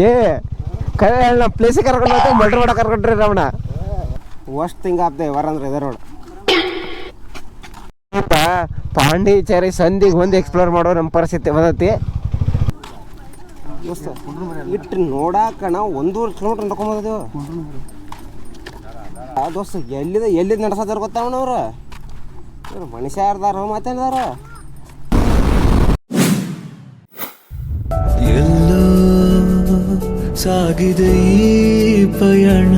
ಏ ಕರೆ ಹೇಳ ನಮ್ಮ ಪ್ಲೇಸಿಗೆ ಕರ್ಕೊಂಡು ಹೋಗ್ತೇವೆ ಮಲ್ಟ್ರ್ ಮಾಡ ಕರ್ಕೊಂಡ್ರಿ ರಮಣ. ವಸ್ಟ್ ಹಿಂಗೆ ಆಗ್ತದೆ ವರಂದ್ರೆ ಇದೆ ರೋಡ್ ಪಾಂಡಿಚೇರಿ ಸಂಧಿಗೆ ಒಂದು ಎಕ್ಸ್ಪ್ಲೋರ್ ಮಾಡೋ ನಮ್ಮ ಪರಿಸ್ಥಿತಿ ಬಂದತಿ. ದೋಸ್ತ ಇಟ್ಟು ನೋಡಾಕ ನಾವು ಒಂದೂವರೆ ಕಿಲೋಮೀಟ್ರ್ ನಡ್ಕೊಂಬೋದೇವು ಆ ದೋಸ್ತ ಎಲ್ಲಿದ ಎಲ್ಲಿದ್ ನಡ್ಸತ್ತಾರ ಗೊತ್ತಾವಣ ಇವ್ರು ಮನುಷ್ಯ ಯಾರ್ದಾರ ಮಾತೇನಾರ ಎಲ್ಲೋ ಸಾಗಿದೆ ಈ ಪಯಣ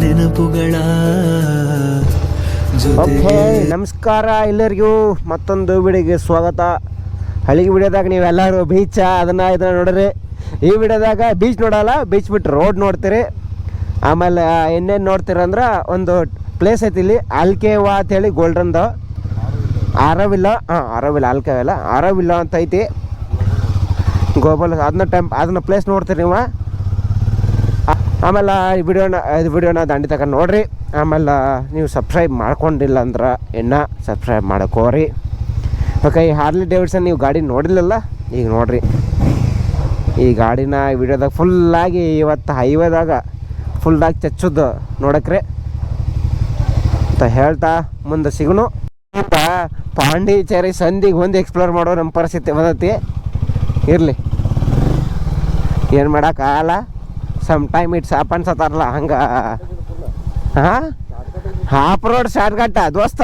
ನೆನಪುಗಳ ನಮಸ್ಕಾರ ಎಲ್ಲರಿಗೂ. ಮತ್ತೊಂದು ವಿಡಿಯೋಗೆ ಸ್ವಾಗತ. ಹಳಿಗೆ ವಿಡಿಯೋದಾಗ ನೀವೆಲ್ಲರೂ ಬೀಚ ಅದನ್ನ ಇದನ್ನ ನೋಡ್ರಿ. ಈ ವಿಡಿಯೋದಾಗ ಬೀಚ್ ನೋಡಲ್ಲ ಬೀಚ್ ಬಿಟ್ಟು ರೋಡ್ ನೋಡ್ತೀರಿ. ಆಮೇಲೆ ಇನ್ನೇನು ನೋಡ್ತೀರ ಅಂದ್ರೆ ಒಂದು ಪ್ಲೇಸ್ ಐತಿ ಇಲ್ಲಿ, ಆಲ್ಕೆವಾ ಅಂತೇಳಿ ಗೋಲ್ಡನ್ದು ಆರವಿಲ್ಲ, ಹಾಂ, ಆರವಿಲ್ಲ ಅಲ್ಕೇವಲ್ಲ ಆರವಿಲ್ಲ ಅಂತ ಐತಿ. ಗೋಬಲ್ ಅದನ್ನ ಟೆಂಪ್ ಅದನ್ನ ಪ್ಲೇಸ್ ನೋಡ್ತೀರಿ ನೀವು. ಆಮೇಲೆ ಈ ವಿಡಿಯೋನ ಇದು ವಿಡಿಯೋನ ದಂಡಿ ತಗೊಂಡು ನೋಡ್ರಿ. ಆಮೇಲೆ ನೀವು ಸಬ್ಸ್ಕ್ರೈಬ್ ಮಾಡ್ಕೊಂಡಿಲ್ಲ ಅಂದ್ರೆ ಇನ್ನು ಸಬ್ಸ್ಕ್ರೈಬ್ ಮಾಡ್ಕೋರಿ. ಓಕೆ ಈ ಹಾರ್ಲಿ ಡೇವಿಡ್ಸನ್ ನೀವು ಗಾಡಿ ನೋಡಿಲ್ಲಲ್ಲ, ಈಗ ನೋಡ್ರಿ. ಈ ಗಾಡಿನ ಈ ವಿಡಿಯೋದಾಗ ಫುಲ್ಲಾಗಿ ಇವತ್ತು ಹೈವೇದಾಗ ಫುಲ್ಲಾಗಿ ಚಚ್ಚುದು ನೋಡಕ್ರೆ. ಅಂತ ಹೇಳ್ತಾ ಮುಂದೆ ಸಿಗುನು. ಪಾಂಡಿಚೇರಿ ಸಂಧಿಗೆ ಒಂದು ಎಕ್ಸ್ಪ್ಲೋರ್ ಮಾಡೋ ನಮ್ಮ ಪರಿಸ್ಥಿತಿ ಬಂದತಿ. ಇರಲಿ. ಏನು ಮಾಡೋಕ್ಕಾಗಲ್ಲ ಸಮ್ ಟೈಮ್ ಇಟ್ಸ್ ಆಪ್ ಅನ್ಸತ್ತಾರಲ್ಲ ಹಂಗೆ. ಹಾಂ? ಹಾಫ್ ರೋಡ್ ಶಾರ್ಟ್ ಕಟ್ಟ ದೋಸ್ತ?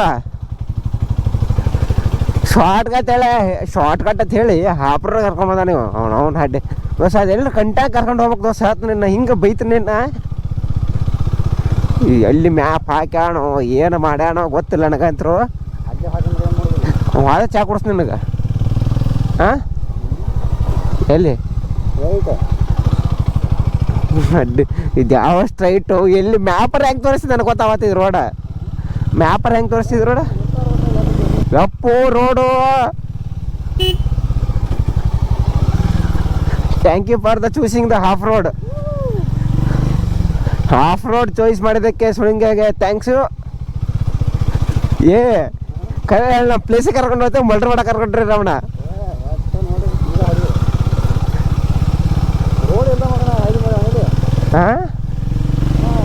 ಶಾರ್ಟ್ ಕಟ್ ಹೇಳಿ ಶಾರ್ಟ್ ಕಟ್ ಅಂತ ಹೇಳಿ ಹಾಫ್ ರೋಡ್ ಕರ್ಕೊಂಬಂದ ನೀವು. ಅವ್ನು ಅವ್ನು ಹಡ್ಡೆ. ದೋಸ್ತ ಅದೆಲ್ಲ ಕಂಟ್ಯಾಗ ಕರ್ಕೊಂಡು ಹೋಗ್ಬೇಕು ದೋಸ್ತ ಆತು ನಿನ್ನ, ಹಿಂಗೆ ಬೈತು ನಿನ್ನ. ಎಲ್ಲಿ ಮ್ಯಾಪ್ ಹಾಕ್ಯಾಣೋ ಏನು ಮಾಡ್ಯಾಣೋ ಗೊತ್ತಿಲ್ಲ ನನಗಂತರು. ಅದೇ ಚಾ ಕೊಡ್ಸ್ ನಿನಗೆ. ಹಾಂ? ಎಲ್ಲಿ? ಇದು ಯಾವ ಸ್ಟ್ರೈಟು ಎಲ್ಲಿ ಮ್ಯಾಪರ್ ಹೆಂಗೆ ತೋರಿಸಿದ್ ನನಗೆ ಗೊತ್ತಾವತ್ತಿದ್ ರೋಡ ಮ್ಯಾಪರ್ ಹೆಂಗೆ ತೋರಿಸ್ತಿದ್ರು road F road thank you for the choosing the half road half road choice ಮಾಡಿದ್ದಕ್ಕೆ ಸುಳಿಂಗಾಗೆ ಥ್ಯಾಂಕ್ಸು ಏ ಕರೆ ಪ್ಲೇಸ್ ಪ್ಲೇಸಿಗೆ ಕರ್ಕೊಂಡು ಹೋಗ್ತೇವೆ ಮಲ್ಟ್ರ್ ಮಾಡಕ್ಕೆ ಕರ್ಕೊಂಡ್ರಿ ರಮಣ. ಹಾಂ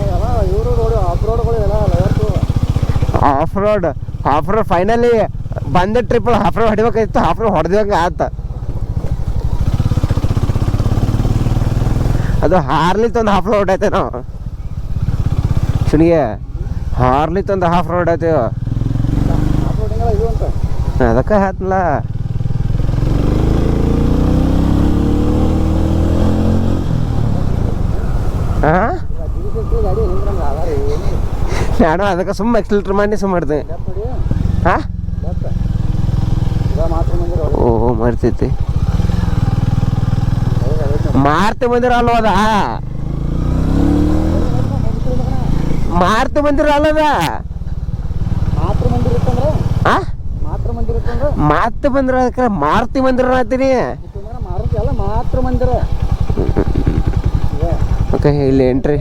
ಎಲ್ಲ ಇವರು road off road off road finally ಬಂದ ಟ್ರಿಪ್ ಹಾಫ್ ರೋಡ್ ಹೊಡಿಬೇಕಾಗಿತ್ತು ಹಾಫ್ ರೋಡ್ ಹೊಡೆದಂಗೆ ಆತ. ಅದು ಹಾರ್ಲಿ ತಂದು ಹಾಫ್ ರೋಡ್ ಐತೆ ನಾವು ಸುನಿಗೆ ಹಾರ್ಲಿ ತಂದು ಹಾಫ್ ರೋಡ್ ಐತೆ ಅದಕ್ಕೆ ಹಾತ್ನಲ್ಲ ಹಾಂ ಜಿಗಿಸಿ ಗಾಡಿ ಹಿಂದ್ರಂಗೆ ಅದಾರ ಏನು ನಾನು ಅದಕ್ಕೆ ಸುಮ್ಮ ಎಕ್ಸಿಲೇಟರ್ ಮಾಡಿ ಸುಮ್ಮ ಮಾಡಿದೆ. ಓ ಮರ್ತೈತಿ ಮಾರುತಿ ಮಂದಿರ ಅಲ್ವದ ಮಾರ್ತಿ ಮಂದಿರ ಅಲ್ಲದ ಮಾತ್ರ ಮಂದಿರ ಮಾರ್ತಿ ಮಂದಿರ ಮಾತ್ರ ಮಂದಿರ ಓಕೆ ಇಲ್ಲಿ ಎಂಟ್ರಿ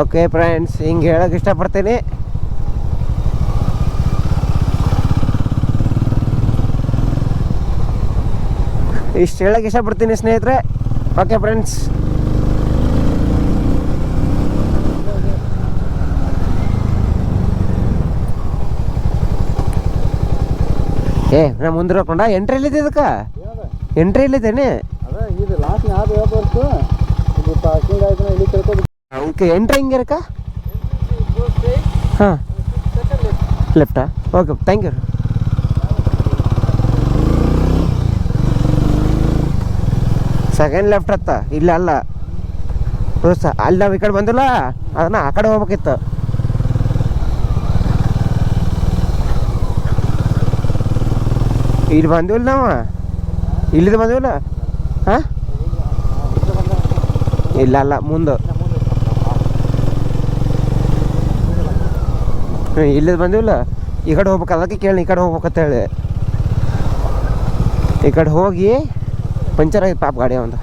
ಓಕೆ ಫ್ರೆಂಡ್ಸ್ ಹಿಂಗೆ ಹೇಳಕ್ಕೆ ಇಷ್ಟಪಡ್ತೀನಿ. ಇಷ್ಟು ಹೇಳೋಕೆ ಇಷ್ಟಪಡ್ತೀನಿ ಸ್ನೇಹಿತರೆ. ಓಕೆ ಫ್ರೆಂಡ್ಸ್ ಏ ನಾ ಮುಂದೆ ಹಾಕೊಂಡ ಎಂಟ್ರಿ ಎಲ್ಲಿದೆ ಇದಕ್ಕೆ? ಎಂಟ್ರಿ ಎಲ್ಲಿದ್ದೇನೆ? ಓಕೆ ಎಂಟ್ರಿ ಹೆಂಗೆ ಇರಕ್ಕ? ಹಾಂ. ಲೆಫ್ಟಾ okay thank you second left ಹತ್ತ ಇಲ್ಲ ಅಲ್ಲ. ಅಲ್ಲಿ ನಾವು ಈ ಕಡೆ ಬಂದಿಲ್ಲ ಅದನ್ನ ಆ ಕಡೆ ಹೋಗ್ಬೇಕಿತ್ತು. ಇಲ್ಲಿ ಬಂದಿವಲ್ಲ ನಾವು? ಇಲ್ಲಿದು ಬಂದಿವಲ್ಲ? ಹಾಂ? ಇಲ್ಲ, ಅಲ್ಲ, ಮುಂದೆ. ಹ್ಞೂ ಇಲ್ಲಿದು ಬಂದಿವಲ್ಲ? ಈ ಕಡೆ ಹೋಗ್ಬೇಕು, ಅದಕ್ಕೆ ಕೇಳಿ, ಈ ಕಡೆ ಹೋಗ್ಬೇಕಂತ ಹೇಳಿ. ಈ ಕಡೆ ಹೋಗಿ, ಪಂಚರ್ ಆಗಿದೆ ಪಾಪ ಗಾಡಿ ಒಂದು.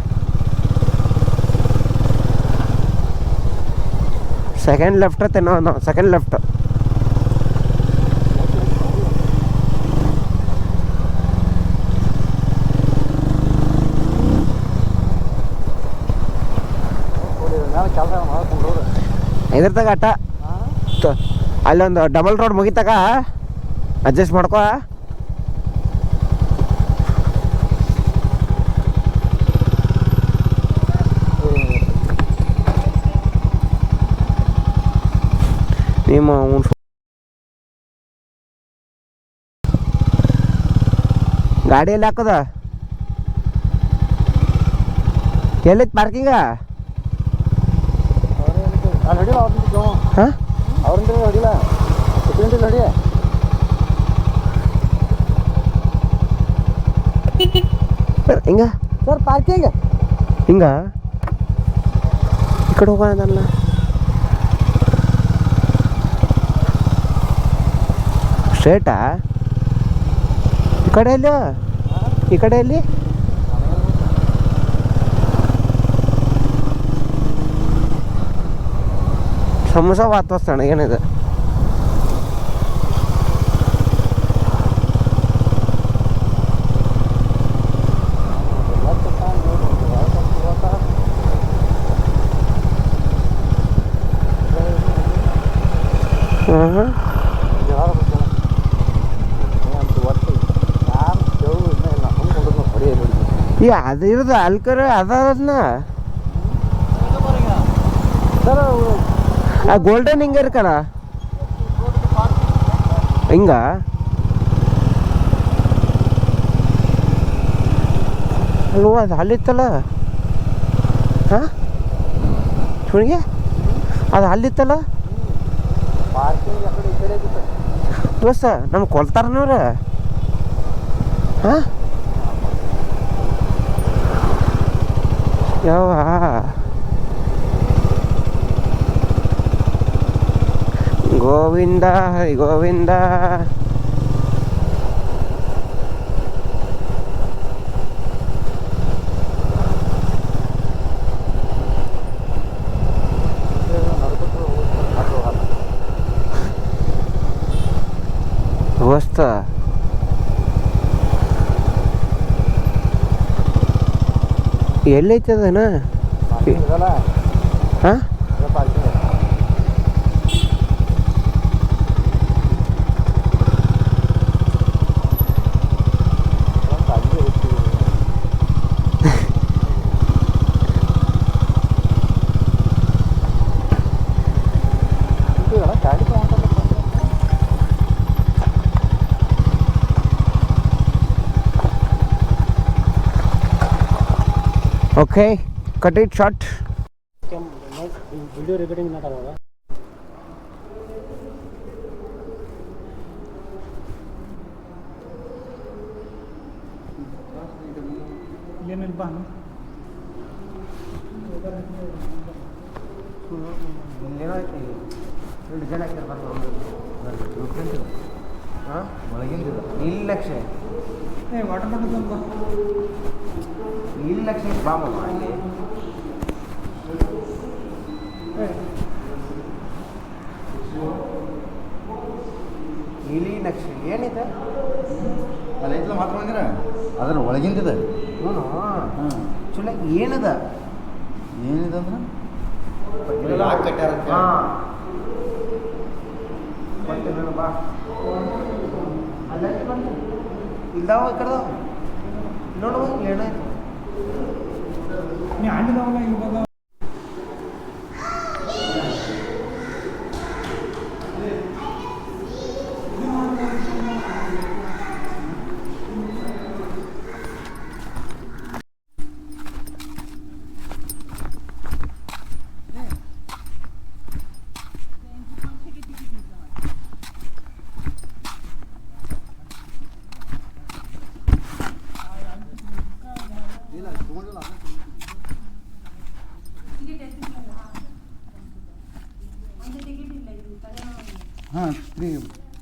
ಸೆಕೆಂಡ್ ಲೆಫ್ಟ್ ಅತ್ತೆ ನಾವು ಸೆಕೆಂಡ್ ಲೆಫ್ಟ್ ಇಲ್ಲಿರ್ತಾಗ ಅಟ್ಟ? ಅಲ್ಲೊಂದು ಡಬಲ್ ರೋಡ್ ಮುಗಿತಾಗ? ಅಡ್ಜಸ್ಟ್ ಮಾಡ್ಕೋ. ನಿಮ್ಮ ಗಾಡಿಯಲ್ಲಿ ಹಾಕೋದ? ಎಲ್ಲಿತ್ತು ಪಾರ್ಕಿಂಗ ಹಾಂ? ಹಿಂಗ? ಸರ್ ಪಾರ್ಕಿಂಗ್ ಹಿಂಗ? ಈ ಕಡೆ ಹೋಗೋಣಲ್ಲ ಸ್ಟ್ರೇಟಾ ಈ ಕಡೆ ಎಲ್ಲಿ ಈ ಕಡೆ ಎಲ್ಲಿ? ಸಮೋಸ ವಾತ್ ವಸ್ತಣ ಏನಿದೆ ಹ್ಞೂ ಹ್ಞೂ ಈ ಅದು ಇರೋದು ಅಲ್ಕರ ಅದನ್ನ ಸರ್ ಆ ಗೋಲ್ಡನ್ ಹಿಂಗೆ ಇರ್ಕಣ ಹಿಂಗ? ಅಲ್ವ, ಅದು ಅಲ್ಲಿತ್ತಲ್ಲ? ಹಾಂ? ಅದು ಅಲ್ಲಿತ್ತಲ್ಲ? ದೋಸ್ತ ನಮ್ಗೆ ಕೊಲ್ತಾರನವ್ರ. ಹಾಂ? ಯಾವ ಗೋವಿಂದ ಹರಿ ಗೋವಿಂದ. ಅದನ ಪಾರ್ಕಿಂಗ್ ಹಾಂ? Okay cut it short video recording ना करा ये मेरे लेना है। कि जन आकर बात करूँगा ಏನಿಲ್ಲ ಬಾ ಇಲ್ಲಿ ಲಕ್ಷ ಏ ವಾಟರ್ ಬಾಟಲ್ ತಂದು ಬಾ. ಇಲ್ಲಿ ಲಕ್ಷ ಬಾಮಮ್ಮ ಅಲ್ಲಿ ಇಲಿ ನಕ್ಷೆ. ಏನಿದೆ? ಅಲ್ಲ ಐತಲ್ಲ ಮಾತ್ರ ಬಂದಿರ? ಅದರ ಒಳಗಿಂದಿದೆ. ಹ್ಞೂ ಹಾಂ ಚಲೋ ಏನದ? ಏನಿದೆ ಅಂದ್ರೆ? ಹಾಂ. ಬಾ. ಇಲ್ದಾವ ಕಡ್ದಾವ ನೋಡುವ ಏನಾಯ್ತು ನೀ ಹಣ್ಣಿದಾವಲ್ಲ ಇವಾಗ ಹಾಂ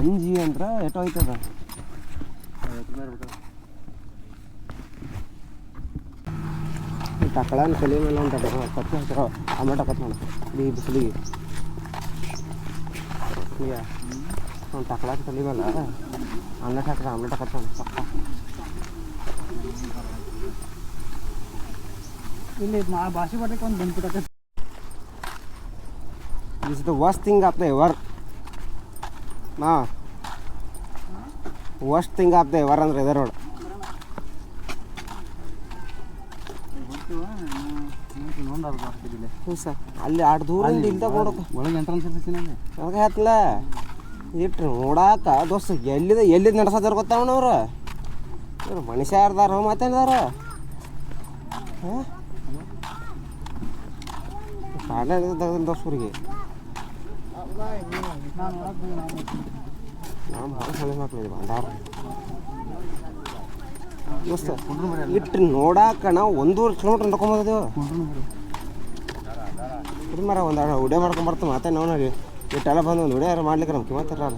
ಅಂಜಿ ಅಂದ್ರ ಎಟೋ ಐತದ ತಕ್ಕಳನ್ ಕಲಿ ಮೇಲೆ ಅಂತ ಕತ್ತಿ ಹಾಕಿರೋ ಟೊಮೆಟೊ ಕಟ್ ಮಾಡ ಈ ಬಿಸಿಲಿಗೆ ಈಗ ಅವ್ನು ತಕ್ಕಳನ್ ಕಲಿ ಮೇಲೆ ಆಮ್ಲೆಟ್ ಹಾಕ್ರ ಆಮ್ಲೆಟ್ ಕಟ್ ಮಾಡ ಪಕ್ಕ ಇಲ್ಲಿ ಮಾ ಭಾಷೆ ಬರ್ಲಿಕ್ಕೆ ಒಂದು ಬಂದ್ಬಿಟ್ಟೆ This is the worst thing of the ever. ನಾ worst thing of the ever ಅಂದ್ರೆ ಇದೆ ರೋಡ್ ನೋಡೋದು ಬರ್ತಿದ್ದಿಲ್ಲ ಹ್ಞೂ ಸರ್. ಅಲ್ಲಿ ಆಟ ದೂರ ಕೊಡೋಕೆ ಒಳಗೆ ಎಂಟ್ರೆನ್ಸ್ ಇರ್ತೀನಿ ಅಲ್ಲಿ. ಅದಕ್ಕೆ ಹತ್ತಲ ಇಟ್ಟು ನೋಡಾಕ ದೋಸ್ತ ಎಲ್ಲಿದ ಎಲ್ಲಿ ನಡ್ಸತ್ತಾರ ಗೊತ್ತಾವನವ್ರು ಇವ್ರು ಮನುಷ್ಯ ಯಾರ್ದಾರ ಮಾತಾಡ್ದಾರ ದೋಸ್ತ ದೋಸ್ತರಿಗೆ ನಾನು ಒಳಗೆ ನಾವು ಭಾಳ ಸಣ್ಣ ಮಕ್ಳಿದ್ವಿ ಬಂದಾರ ದೋಸ್ತ ಇಟ್ಟು ನೋಡಾಕ ನಾವು ಒಂದೂವರೆ ಕಿಲೋಮೀಟ್ರ್ ನಡ್ಕೊಂಬಂದಿದ್ದೇವೆ ಇದು ಮರ ಒಂದು ಉಡೆ ಮಾಡ್ಕೊಂಬರ್ತೀವಿ ಮತ್ತೆ ನಾವು ನೋಡಿ. ಇಟ್ಟೆಲ್ಲ ಬಂದು ಒಂದು ಉಡೆ ಮಾಡ್ಲಿಕ್ಕೆ ನಮ್ಮ ಕಿಮ್ಮತ್ತಿರಲ್ಲ